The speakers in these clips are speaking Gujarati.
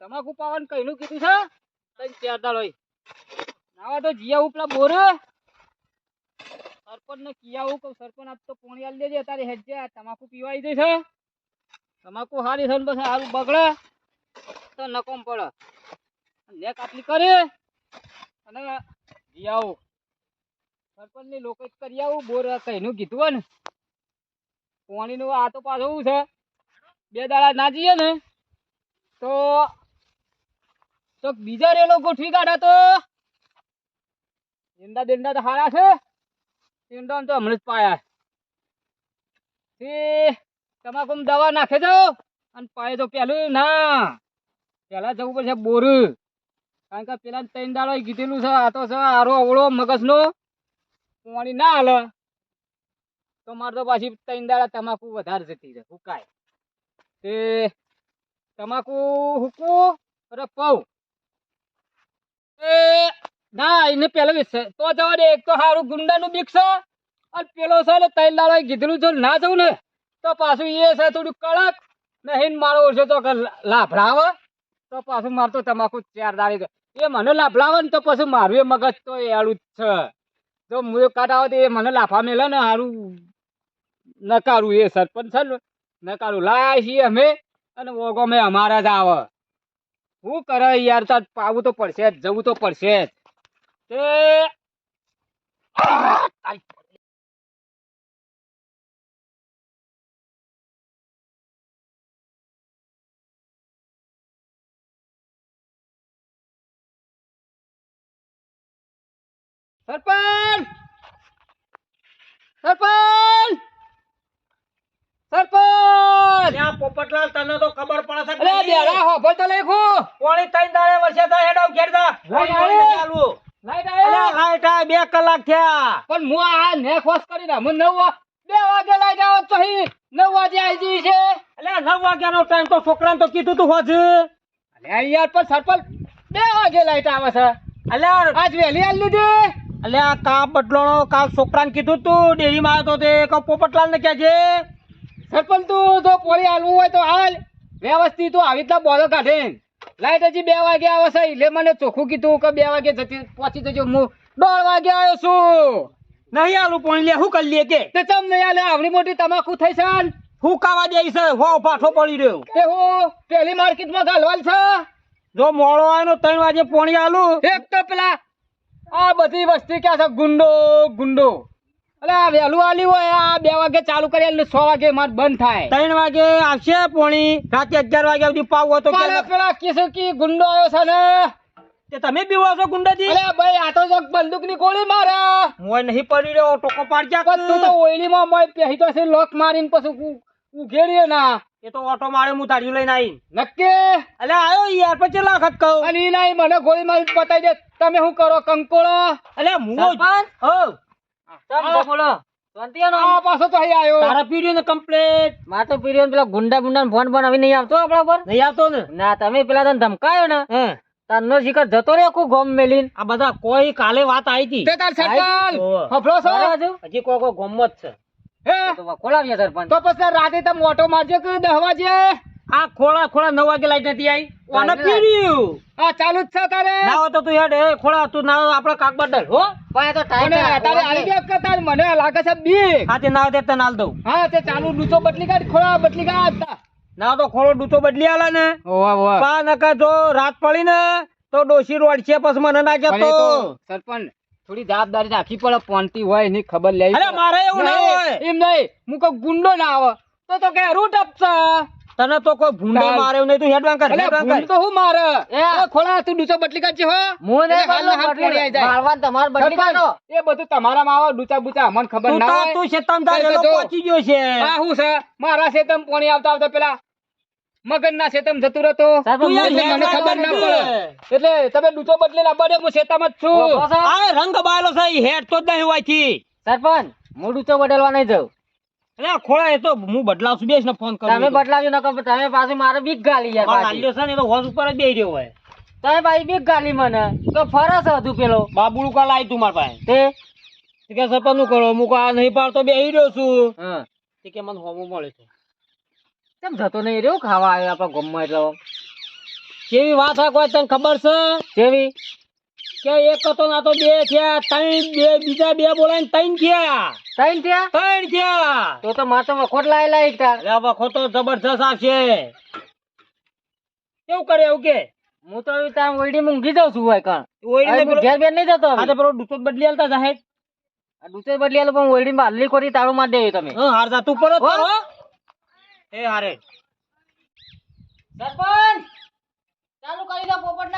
તમાકુ પાવન કઈનું કીધું છે? તઈ ચાર લોય. નાવા તો જીયા ઉપલા બોર. સરપંચ ને કિયાવું કહું, સરપંચ આપતો પોણી આલી દેજે તારે હેજે તમાકુ પીવાઈ દે છે. તમાકુ હારી છે ને પછી હારું બગડે. તો નકોમ પડે. લે કાટલી કરી અને જીયાવું સરપંચની લોકો કરી આવું, બોર કઈનું કીધું હોય ને. પોણી નું આ તો પાછું શું છે? બે દાડા ના જઈએ ને, તો તો બીજા રેલો ગોઠવી કાઢા તો. ઈંડા બેંડા તો હારા છે. ઈંડા તો હમણાં જ પાયા. તમાકુ દવા નાખે છો અને પાય તો પેલું ના. પેલા જવું પડશે બોર. કારણ કે પેલા ત્રણ દાડો કીધેલું છે, આ તો છે આરો અવળો મગજનો. પાણી ના હાલે. તો મારે તો પાછી ત્રણ દાડા તમાકુ વધારે જતી છે હુકાય. તે તમાકુ હુકવું અરે પૌ. એ, ના, એને પેલા તો જવા દે એક તો સારું ગુંડાનું બીક છે અને પેલો છે ને ત્રણ દાડો કીધેલું છે, ના જવું ને, તો પાછું એ છે થોડું કડક. નહીં મારો ઓછો તો લાભડાવે તો પાછું મારતો તમાકુ ચાર દાડી એ મને લાભડાવે ને તો પછી મારું એ મગજ તો એળું જ છે. જો મુએ કાઢાવો તો એ મને લાફા મેલે ને સારું નકારું એ સરપંચ છે ને, નકારું. લાય છીએ અમે અને ઓગો મેં અમારા જ આવે. શું કરે યાર, તાર પાવું તો પડશે જ, જવું તો પડશે જ. તે સરપંચ! સરપંચ! સરપંચ! ત્યાં પોપટલાલ તને તો ખબર પડે છે અરે બેડા હોભળ તો લેખો. પોણી ત્રણ દાડે વર્ષે તો હેડાવ ઘેર જા. લાઈટ પોણી આવી? ચાલુ. લાઈટ અલ્યા, લાઈટ આ બે કલાક થયા. પણ હું આ નેક વોશ કરીને હું નવ બે વાગે લાઈટ આવે તો નવ વાગે આવી જઈ છે. અલ્યા નવ વાગ્યાનો ટાઈમ તો છોકરાને તો કીધું તું હોજ. અલ્યા યાર પણ સરપંચ બે વાગે લાઈટ આવે છે. અલ્યા આજ વહેલી આલી લીધી. અલ્યા કા બદલોનો કાલ છોકરાને કીધું તું? ડેરીમાં આવ્યો તો તે કહું પોપટલાલ ને કહેજે સરપંચ તું તો પોળી હાલવું હોય તો હાલ. વ્યવસ્થિત તું આવી રીતના બોલો કાઢે. લાઈટ હજી બે વાગે આવે છે એટલે મને ચોખ્ખું કીધું કે બે વાગે જતી પહોંચી જજો. હું દોઢ વાગે આવ્યો છું. નહીં આલું પોણી લે શું કરી લે કે? તે ચમ નહીં આલે? આવડી મોટી તમાકુ થઈ છે ને. હું કાવા દે છે? હો પાઠો પડી રહ્યો. તે હું પેલી માર્કેટમાં ગાલવાલ છે. જો મોડો આવ્યો ત્રણ વાગે પોણી આલું. એક તો પેલા આ બધી વસ્તી ક્યાં છે? ગુંડો ગુંડો. એટલે આ વહેલું આલી હોય આ બે વાગે ચાલુ કરી એટલે સો વાગે માર બંધ થાય. ત્રણ વાગે આવશે પોણી રાતે અગિયાર વાગ્યા સુધી પાવ હોય તો કાલે કે પેલા કિશોર કી ગુંડો આવ્યો છે ને? તે તમે બીવો છો ગુંડાજી અરે ભાઈ આ તો જો બંદૂકની ગોળી મારે. મોય નહીં પડી રહ્યો ટોકો પાડજા તું તો ઓઈલીમાં મોય પહેરી તો છે લોક મારીને પછી ઉ- ઉઘેડીએ ના. એ તો ઓટો મારે હું તારી લઈને આવી નક્કી? અલે આયો યાર પછી લાખત કહું? અને ઈ નહીં મને ગોળી મારી પતાઈ દે. તમે શું કરો કંકોળો? અલે હું સરપંચ? હો. બોલો? આ પાછો તો અહીં આવ્યો. તારા પીડ્યો કમ્પ્લેટ માર તો પીરિયન પેલા ગુંડા ગુંડા ફોન ફોન આવી નહીં આવતો આપણા પર? નહીં આવતો ને? ના તમે પેલા તને ધમકાયો ને હે. તારનો જતો રે આખું ગોમ મેલીન. આ બધા કોઈ કાલે વાત આવી હતી. તે તાર હફળો છો? છે? હજી કોઈ કોઈ ગોમ જ છે. હે તો ખોલાવ્યા સરપંચ. તો પછી રાતે તમે ઓટો મારજો કે દહ વાગે? આ ખોળા ખોળા નવ વાગે લાઈટ નથી આવી ઓને પીડ્યું. આ ચાલુ જ છે તારે ના હોય તો તું હેડ એ ખોળા તું ના હોય કાક બદલ હો. પણ તો ટાઈમ તારે આવી ગયા કે તારે મને લાગે છે બી હા તે ના હોય તને હાલ દઉં. હા તે ચાલુ ડૂચો બદલી કાઢ ખોળા બદલી કાઢ. ના તો ખોળો ડૂચો બદલી આલે ને. ઓવા ઓવા પા નકર જો રાત પડી ને તો ડોશી રોડ છે પછી મને ના કહેતો સરપંચ થોડી જવાબદારી રાખી પડે પોનતી હોય એની ખબર લેવી અરે મારે એવું ના હોય. એમ નહીં. હું કોઈ ગુંડો ના આવે. તો તો કે રૂટ અપશે તને તો કોઈ ભૂંડો માર્યો નહીં તું હેડવાન કર હેડવાન કર તો હું મારે? એ. ખોળા તું ડૂચો બટલી કાચી હો. હું ને હાલ હાલ જાય. મારવાન તમાર બટલી કાનો એ બધું તમારામાં આવે ડૂચા બૂચા અમને ખબર ના હોય. તું શેતમ તાર. પહોંચી ગયો છે. આ હું છે મારા શેતમ પોણી આવતા આવતા પેલા મગન ના શેતમ જતું રહેતો. તું યાર મને ખબર ના પડે. એટલે તમે ડૂચો બદલેલા બને હું શેતામાં જ છું. આ રંગ બાયલો છે ઈ હેડ તો જ નહીં હોયથી સરપંચ હું ડૂચો બદલવા નહીં જઉં. એટલે ખોળા એ તો હું બદલાવશું બેસ ને ફોન કરું તમે બદલાવ્યો નકર તમે પાછી મારે બીક ગાલી યાર છે ને એ તો હોશ ઉપર જ બેહી રહ્યો હોય. તમે ભાઈ બીક ગાલી મને. તો ફરસ હતું પેલો. બાબુડું કાલ આવી તું મારા પાસે. તે? કે સરપંચનું કરો? હું કા આ નહીં પાડતો બેહી રહ્યો છું. હા. કે મને હોમું મળે છે. કેમ જતો નહીં રહ્યો? ખાવા આવ્યો આપણા ગમમાં એટલે કેવી વાત હોય કોઈ તને ખબર છે? કેવી કે એક હતો ના તો બે થયા ત્રણ બે બીજા બે બોલાય ત્રણ થયા. ત્રણ થયા? ત્રણ થયા. તો તો માથે વખોટ લાય લાય તાર એટલે વખો તો જબરજસ્ત આવશે. કેવું કરે એવું કે? હું તો ત્યાં ઓઈડી ઊંઘી જાઉં છું હોય કણ હું પેલો- ઘેર બેર નહીં જતો હવે. તો પેલો ડૂચો બદલી આલતા સાહેબ આ દૂસરે બદલી આલો પણ ઓઈડી માં હલ્લી કરી તાળું માર દેવી તમે. હા હાર પડે તો હો? હો. એ હારે સરપંચ ચાલુ કરી દો પોપટ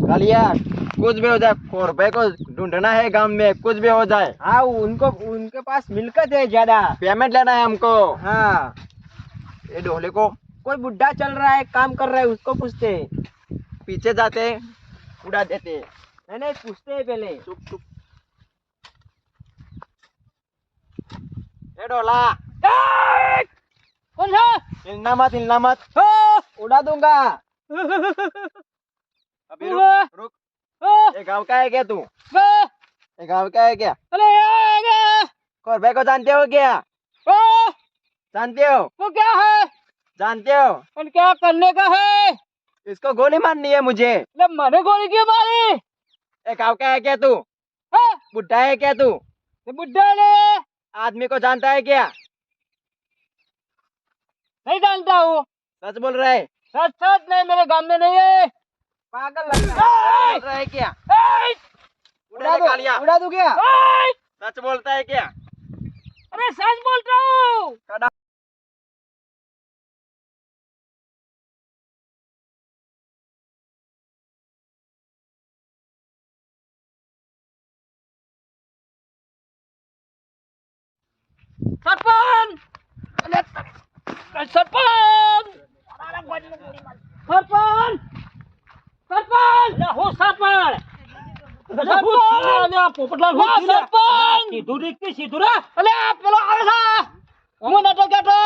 कालिया कुछ भी हो जाए फोर रुपए को ढूंढना है गांव में कुछ भी हो जाए हाँ उनको उनके पास मिलकत है ज्यादा पेमेंट लेना है हमको हाँ ये ढोले को कोई बुढ़ा चल रहा है काम कर रहा है उसको पूछते पीछे जाते उड़ा देते नहीं नहीं पूछते है पहले चुप चुप डोला कौन है हिलना मत हिलना मत उड़ा दूंगा अभी रुक रुक ये गांव का है क्या तू ये गांव का है क्या अरे कोरबे को जानते हो क्या जानते हो वो क्या है जानते हो? और क्या करने का है? इसको गोली मारनी है मुझे। मैंने गोली क्यों मारी? ये गाँव का है क्या तू? हाँ? बुढ़ा है क्या तू? बुढ़ा ने आदमी को जानता है क्या? नहीं जानता हूँ। सच बोल रहा है? सच सच नहीं मेरे गाँव में नहीं है। पागल लग रहा है। सच बोल रहा क्या! उड़ा दे उड़ा दूँ क्या? सच बोलता है क्या? अरे सच बोल रहा हूँ સરપંચ! સરપંચ! સરપંચ! સરપંચ! હું સરપંચ! પોપટલાલ હું સરપંચ! સીધું રીત સીધું રે. અલે પેલો આવે છે. હું નતો કેતો.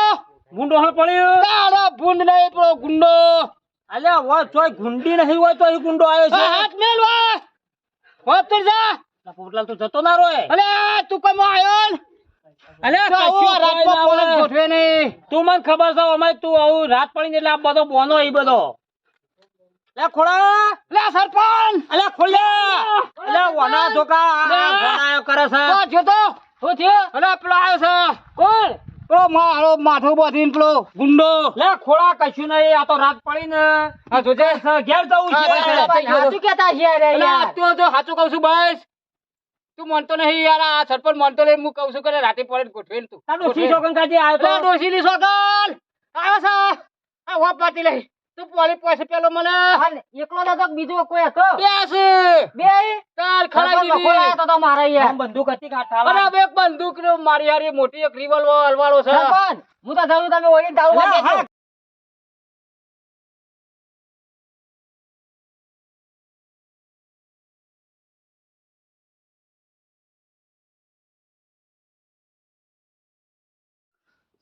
ગુંડો હા પડ્યો તારે ભૂંડ નહીં પેલો ગુંડો. અલે વો ચોય ગુંડી નહીં હોય તો એ ગુંડો આવ્યો છે. હાથ મેલ વા હોત જા પોપટલાલ તું જતો ના રોય. અલે તું કમ આવ્યો? તો કશું રાત ગોઠવે નહીં. તું મને ખબર છે અમે તું આવું રાત પડીને એટલે આ બધો બોનો એ બધો. લે ખોળા. લે સરપંચ. અલે ખોલ્યા અલે વના ધોકા આ. વનાયો કરે છે. તો જોતો હું થયું? અલે પેલો આવ્યો છે. કોણ? પેલો મારો માથું બાંધીને પેલો ગુંડો. લે ખોળા કશું નહીં આ તો રાત પડી ને. હા જોજે ઘેર જવું છે. સાચું કેતા છે રે યાર તું તો સાચું કહું છું બસ. તું મનતો નહીં યાર આ સરપંચ મનતો નહીં હું કહું છું કે રાતે પડે ગોઠવે ને તું. ડોસી સોગન કંકાજી આવ્યો તો? ડોસી ની સોગન આવ્યો છે? આ હોપ પાતી લઈ. તું પોલી પાસે પેલો મને હાલ, એકલો કે બીજો કોઈ હતો? બેસ. બે? કાલ ખરાઈ દીધી. તો તો મારે યાર. બંદૂક હતી કાઠા અરે એક બંદૂક ને મારી હારી મોટી એક રિવોલ્વર હલવાળો છે. સરપંચ હું તો જાઉં તમે ઓયડી તાળું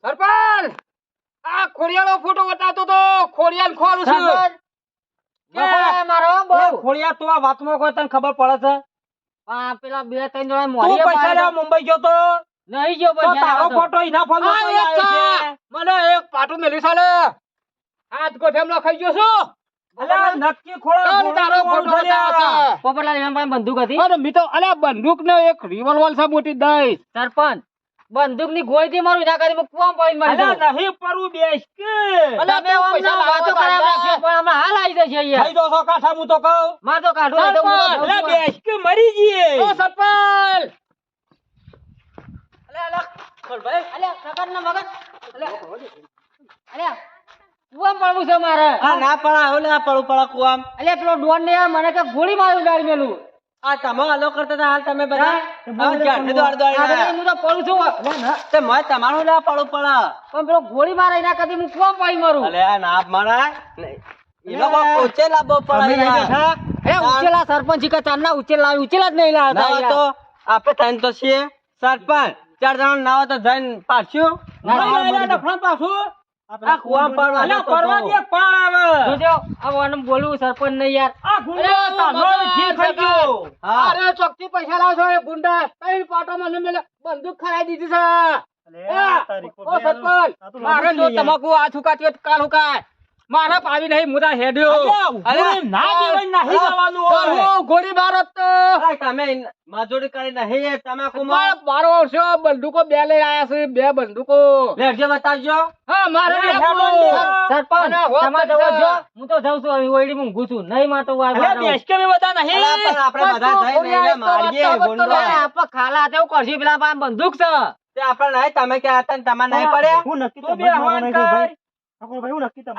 મારી. સરપંચ આ ખોડિયાળો ફોટો બતાવતો તો ખોડિયાલ ખોરું છું. મારો બહુ. ખોડિયા તો આ વાતમાં કોઈ તને ખબર પડે છે? આ પેલા બે ત્રણ જણા તું પૈસા લેવા મુંબઈ ગયો તો? નહીં ગયો પૈસા તારો ફોટો ઇના ફોન આ એક છે. મને એક પાટું મેલી સાલે હાથ ગોઠેમ ખાઈ ગયો છું. અલ્યા નક્કી ખોળા તારો તારો ફોટો બતાવે છે. પોપટલાલ એના પાસે બંદૂક હતી. મી બંદૂક ને એક રિવોલ્વર છે મોટી દઈ. સરપંચ બંદૂકની ગોળી થી મારું ના કરી કુવામાં પડી મરી અલ્યા નહીં પરવું બેસ કે. અલ્યા, બે પૈસા વાતો તો રાખ્યો પણ હમણાં હાલ આવી જશે અહીંયા. થઈ દો કાઠા હું તો કહું. માર તો કાઢો તો છું. બેસ કે મરી જઈએ. ઓ સરપંચ! અલ્યા, કાકાના મગજ. અલ્યા, કુવામ પડવું છે મારે? હા ના પડા ના પડું પડા કુવામ. અલે પેલો ડોન ને મને કે ગોળી મારી ઉડાડી મેલું. આ તમે હાલો કરતા હતા હાલ તમે બધા? હા, તો પડું છું. તે મોય તમારું ના પડવું પડે. પણ પેલો ગોળી મારે એના કદી હું કોણ પાઈ મારું? અલે ના મારા લાવવો પડે. ઉચેલા સરપંચ ઈ ચાંદના ઉચેલ ઉચેલા જ નહીં લાવતા તો આપણે તો છીએ. સરપંચ ચાર જણા ના હોય તો જઈને પાછું ના, પાછું. આ કૂવામાં પડવા દે તો કહું. જોજો આ વાને બોલવું સરપંચ નહીં યાર. અરે ચોકથી પૈસા એ ગુંડા. પાટો મને મેલે બંદૂક ખરાઈ દીધી છે. ઓ સરપંચ મારે જો તમાકુ આ છુકાતી કાલ હુકાય મારે પાવી નહીં મુદા હેડ્યો. અરે, ના દેવાય, નહીં જવાનું હું ગોળી મારત. તો તમે મજૂરી કરી નહીં એ તમાકુમાં. મારે બારો વર્ષો બંદૂકો બે લઈ આયા છે બે બંદૂકો. લેજો બતાવજો. હા મારે અરે. સરપંચ તમારે તો જવો જો. હું. તો જાઉં છું હવે ઓયડી માં ઊંઘું છું નહીં માં તો વાર વાર રહું. અરે, પણ આપણે બધા એને મારીએ, ગુંડો. અરે, આપણે ખાલા તેવું કરશું પેલા પાસે બંદૂક છે. તે આપણે નહીં, તમે ક્યાં હતા ને તમારે નહીં પડ્યા? તું બે હવાન કર.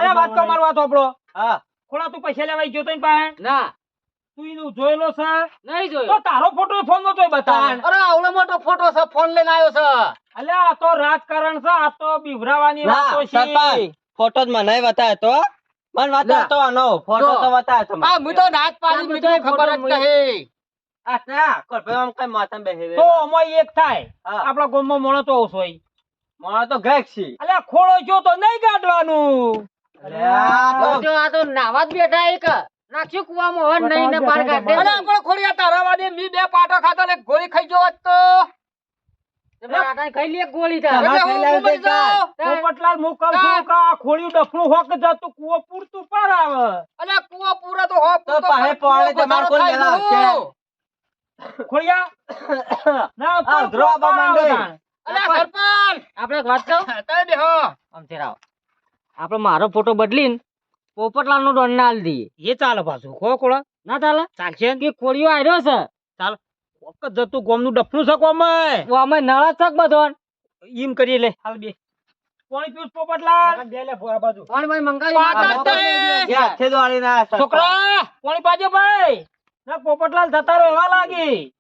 અરે વાત તો મારો વાત હોભળો. હા. ખોળા તું પૈસા લેવા ગયો તો પાસે ના. તું એનું જોયેલો છે? નહીં તો તારો ફોટો ફોન નો તોય બતાવ. અરે આવડો મોટો ફોટો છે ફોન લઈને આવ્યો છે. અલ્યા આ તો રાજકારણ છે આ તો બીવરાવાની વાતો છે. ફોટો જ મને બતાવ્યો તો મને બતાવતો આનો ફોટો તો બતાવ્યો તો હું તો નાચ પાડી મિત્રો ખબર જ નહીં. આ ના, કઈ માથામાં બેસી તો અમાય એક થાય. હા. આપણા ગામમાં મોણો તો આવશો. મારો તો ગેક છે. અલ્યા ખોળો જો તો નહીં કાઢવાનું આ તો- જો આ તો નાવા જ બેઠા એક. નાખ્યું કુવામાં હવે નહીં ને બહાર કાઢે. અરે આપણે ખોડિયા તારા મી બે પાટો ખાતો ને ગોળી ખાઈ ગયો તો. ખાઈ લે ગોળી. પોપટલાલ હું છું કે આ ડફણું હોક જતું કુવો પૂરતું પર આવે. અલ્યા કુવો પૂરો તો હોક તો પાહે પાડે તમારે કોણ લેવા આવશે? ખોડિયા ના આપણે એક વાત કહું? બેહો. આમ છે આપણે મારો ફોટો બદલીને પોપટલાલ નો ડોન ના દઈએ. એ ચાલે પાછું. કો કોળા. ના ચાલે? ચાલશે. કે કોળીઓ આવ્યો છે? વખત જતું ગોમનું ડફનું છે કોમ અમે નળા ચક બધો ઈમ કરી લે. હાલ બે. કોણી પીસ પોપટલાલ હાથે આ છોકરા! કોણી પાજો ભાઈ. ના પોપટલાલ જતા રહેવા એવા લાગી.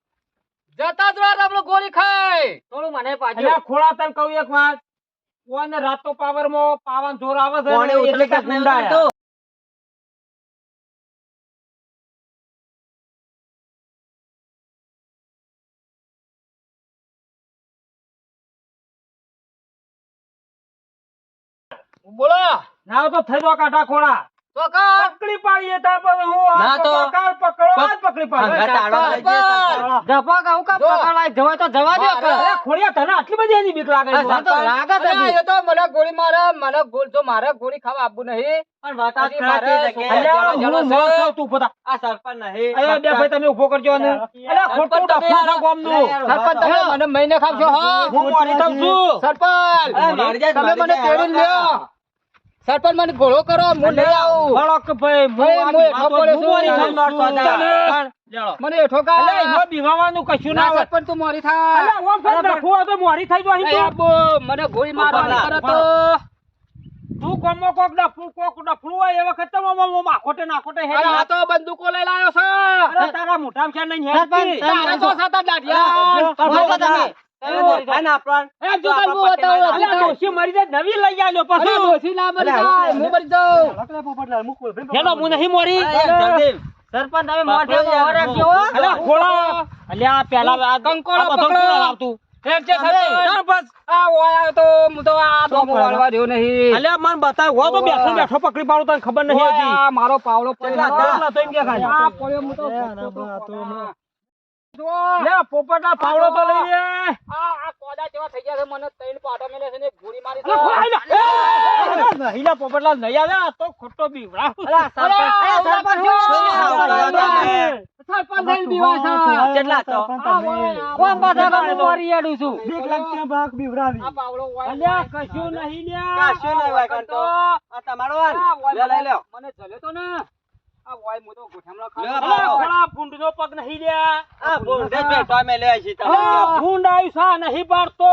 જતા જ રાત આપણો ગોળી ખાય થોડું મને પાછું અલ્યા ખોળા તને કહું એક વાત. કોઈને રાત પાવરમાં પાવન જોર આવે છે એટલે ગુંડાયા. બોલો. ના તો થઈ દો કાઢા ખોળા. પકડી પાડીએ તાર પર હું ના તો- પકડો, કાલ પકડો આજ પકડી પાડો હંગાત આડો લઈ જઈએ સરપંચ. ધપક આવું કા જો. પકડવા જવા તો જવા દો ખોડિયા તને આટલી બધી એની બીક લાગે છે? આ તો લાગે છે અરે બીક. એ તો મને ગોળી મારે મને ગોળ જો મારે ગોળી ખાવા આપવું નહીં પણ વાત આ હજી ખરા મારે છે કે અલ્યા, જવાનો હું છે. મોત થાવ તું પોતા. આ સરપંચ નહીં. અરે બે ભાઈ તમે ઊભો કરજો ને અલ્યા ખોટું ડફનું છે ગામનું. સરપંચ તમે મને મહિને ખાવશો હા હું મોરી છું સરપંચ તમે મને લ્યો સરપંચ મને ઘોડો કરો હું લઈ આવું. બળક ભાઈ, હું તો પડ્યો. મને એઠો કા અલ્યા, એમાં બીવાવાનું કશું ના હોય. સરપંચ તું મોરી થા. અલે ઓમ નાખવું હોય તો મોરી થઈ જાય અહીં તો. મને ગોળી મારવાની કરે તો. તું કોમો કોક ડફલું કોક ડફલું હોય એ વખત તો મો માખોટે નાખોટે હે આ તો બંદૂકો લઈ લાયો છે. અરે તારા મોઢામાં છે નહીં હે તારા તો સાતા દાઢિયા તમે. સરપંચ તમે મોઢે રાખજો ખોળા અલ્યા પેલા આ પકડો. લાવતું એમ છે સરપંચ. આ ઓય આવ્યો તો હું તો આ ડોમો વાળવા રહ્યો નહીં. અલ્યા મને બતાવ હો તો બેઠો પકડી પાડો તને ખબર નહીં ઓય હજી. આ મારો પાવલો પોપટના પાવડો તો લઈ લે. આ આ કોદા જેવા થઈ ગયા છે મને ત્રણ પાટો મેલે છે ને ગોળી મારી છે. પોપટલાલ નહીં આવે. તો ખોટો બીવડા નહીં નહીં તમારો. મને જલ્યો તો ને. આ ઓય હું તો ગોઠામણો ખોળા ભૂંડનો પગ નહીં લ્યા આ ભૂંડે જ બેઠો લે છે તમે ભૂંડ આવ્યું છે નહીં પાડતો.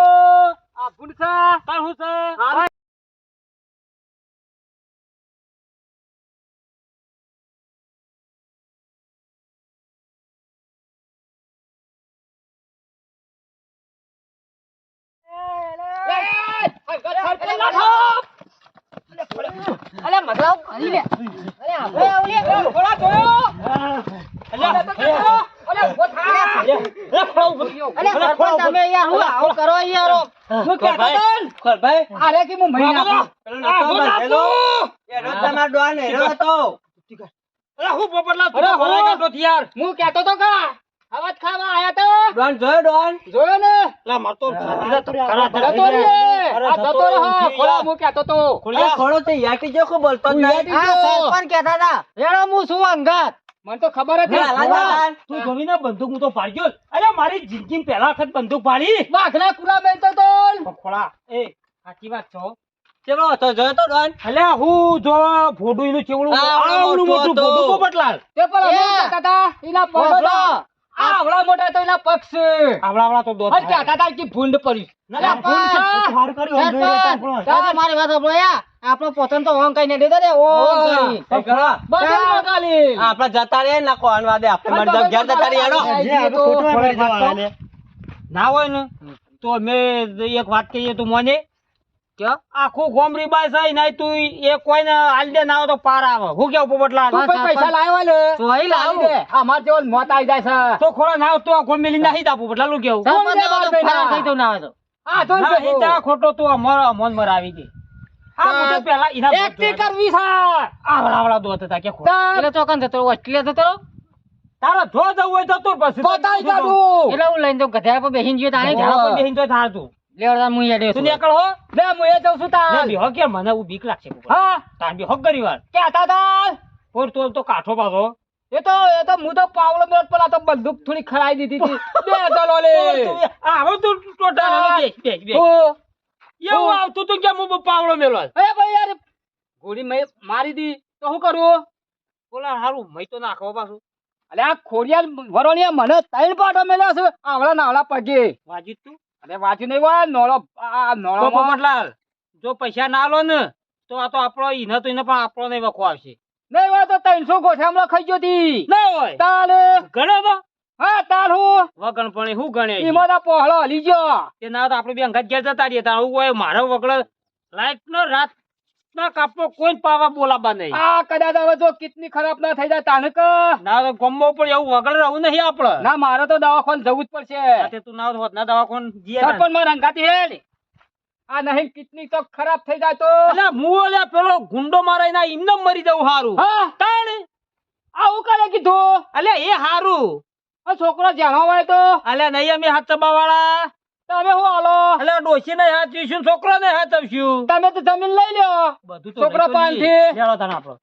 આ ભૂંડ તાર છે? અલે કરી લે. અરે આપણે આવલી ઘોડા જોયો અલ્યા તો કેતો અલ્યા ઊભો થા અલે સરપંચ તમે યાર હું આવું કરો યાર હું. કહેતો તો ને, અરે કે હું મહી નાખું. પેલો એ રોજ તમારો ડોન હેરો હતો. અરે હું હું કહેતો તો કા. અવાજ ખાવા આયા તો? ડોન જોયો ડોન? જોયો ને? જતો રે આ જતો રહો ખોળા હું તો તો. આ ખોડો તો યાકી જો કો બોલતો જ નહીં. આ સરપંચ કહેતા હતા. રેડો હું છું અંગત. મને તો ખબર જ લે, નથી. તું જોઈને બંદૂક હું તો પાડ્યો અરે મારી જિંદગી પહેલા વખત બંદૂક પાડી. વાઘના કુલા મેલતો તો ખોળા એ સાચી વાત છો. ચેલો હતો? જોયો તો ડોન? અલ્યા હું જો ફોડું એનું ચેવડું આવડું મોટું ફોડું પોપટલાલ. તે પર અમે હતા. હતા. આ આવડા મોટા તો એના પક્ષ. આવડા આવડા તો દોસ્ત કહેતા હતા ભૂંડ પડી. ના, ના, ભૂલ છે. સરપંચ. વાર કર્યું, આમ જોઈ લેતા આપણો. સરપંચ આ મારી વાત સાંભળ્યા આપણો પોતાનો તો ઓમ કઈ ને દેતો રે ઓમ કરી આપણા જતા રે ના કોણ વાદે. આપણે મર ઘેર જતા રે હેડો. ના હોય ને તો મેં એક વાત કહીએ તું મને? આખું ગોમરી બાય છે નહીં તું એ કોઈને હાલ દે ના આવે તો પાર આવે. હું કેવું પોપટલા તું કોઈ પૈસા લાવ્યો ને ચોઈ લાવું. દે. અમાર જેવો મોત આવી જાય છે. તો ખોળો ના તો આ ગોમેલી નહીં દા પોપટલા લું કેવું? તો થઈ તો ના આવે તો આ તો ના, એ ખોટો તું અમારો અમોન મર આવી ગઈ. હા. બધું પહેલા એના દોત એકટી કરવી છે? આવડા આવડા દોત હતા કે ખોટો. તાર એટલે ચોકન જતો ઓસ્ટ્રેલિયા જતો તારો જો જવું હોય તો તું પછી બતાવી કાઢું એટલે હું લઈને તો ગધેડા પર બેસીને ગયો તાણે પર બેહીને તો થાર તું. લેવડતા હું યાર તું નીકળ હો. લે હું એ જઉં છું કે મને હું બીક લાગશે. હા. ગરી વાર પોર તો તો કાઠો પાછો. એ તો એ તો હું તો પાવલો મેળ પેલા તો બંદૂક થોડી ખરાઈ દીધી હતી. બે ચલો લે તું આવો તું ટોટા હા. બેસ બેસ બેસ. એવું આવતું તું કે હું પાવડો મેલો અરે ભાઈ યાર ગોળી મેં મારી દી. તો શું કરું? બોલા હારું મય તો નાખો પાછું. અલ્યા આ ખોડિયાર વરોણિયા મને ત્રણ પાટો મેલ્યા છે. આવડા નાવડા પગે. વાજી તું? અરે વાંચ્યું નહીં હોય નોળો આ નોળો પોપટલાલ જો પૈસા ના લો ને તો આ તો આપણો ઈને તો ઈને પણ આપણો નહીં વખો આવશે. નહીં હોય તો ત્રણસો ગોઠામણો ખાઈ ગયો તી. નહીં હોય? તાલ. ગણે હા તાલ હું. વગણ પણ હું ગણે છે? તો પહોળો હલી ગયો. તે ના તો આપણે બે અંગાત ઘેર જતા રહીએ. તાર હોય મારો વગડો. લાઈટ નો રાત ના કાપો કોઈ પાવા બોલાવા નહીં. આ કદાચ હવે જો કિડની ખરાબ ના થઈ જાય તાને કે ના તો ગમવો પણ એવું વગર રહું નહીં આપણે ના મારે તો દવાખાને જવું જ પડશે. તે તું ના હોત ના દવાખાને જીએ પણ મારા રંગાતી હેડ. આ નહીં કિડની તો ખરાબ થઈ જાય તો. અલ્યા હું અલ્યા પેલો ગુંડો મારાય ના ઇમને મરી જવું હારું. હા. તાણ. આવું કરે કીધું? અલ્યા એ હારું. છોકરો જાણવા હોય તો. અલ્યા નહીં અમે હાથ ચબા વાળા તમે હું હાલો? એટલે ડોશી ને હાથ ચીશું છોકરો ને હાથ આવશું તમે તો જમીન લઈ લ્યો. બધું છોકરો. લેવડો તાણ આપણો